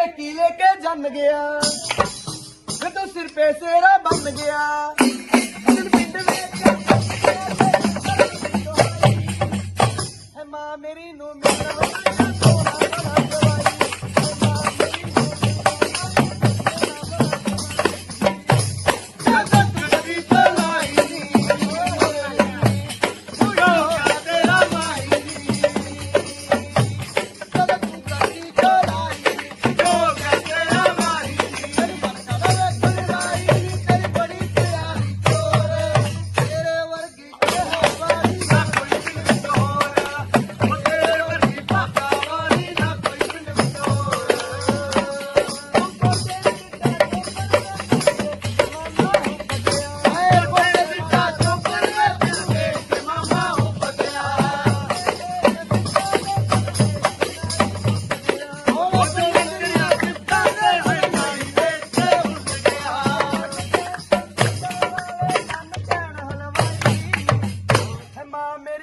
ਟੇਕੀ ਲੈ ਕੇ ਜੰਮ ਗਿਆ। ਜਦੋਂ ਸਿਰ ਪੇ ਸੇਰਾ ਬਣ ਗਿਆ। ਦਿਲ ਪਿੰਡ ਵਿੱਚ ਹੈ ਮਾਂ ਮੇਰੀ ਨੂੰ ਮਿਲਣਾ।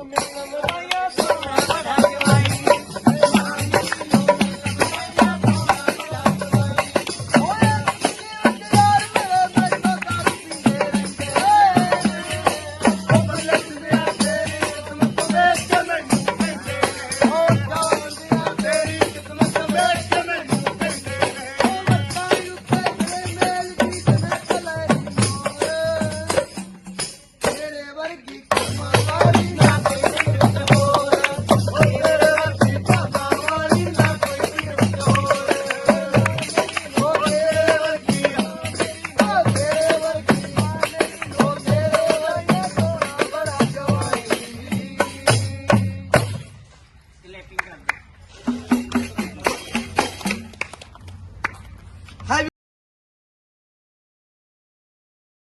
Oh, man, I love.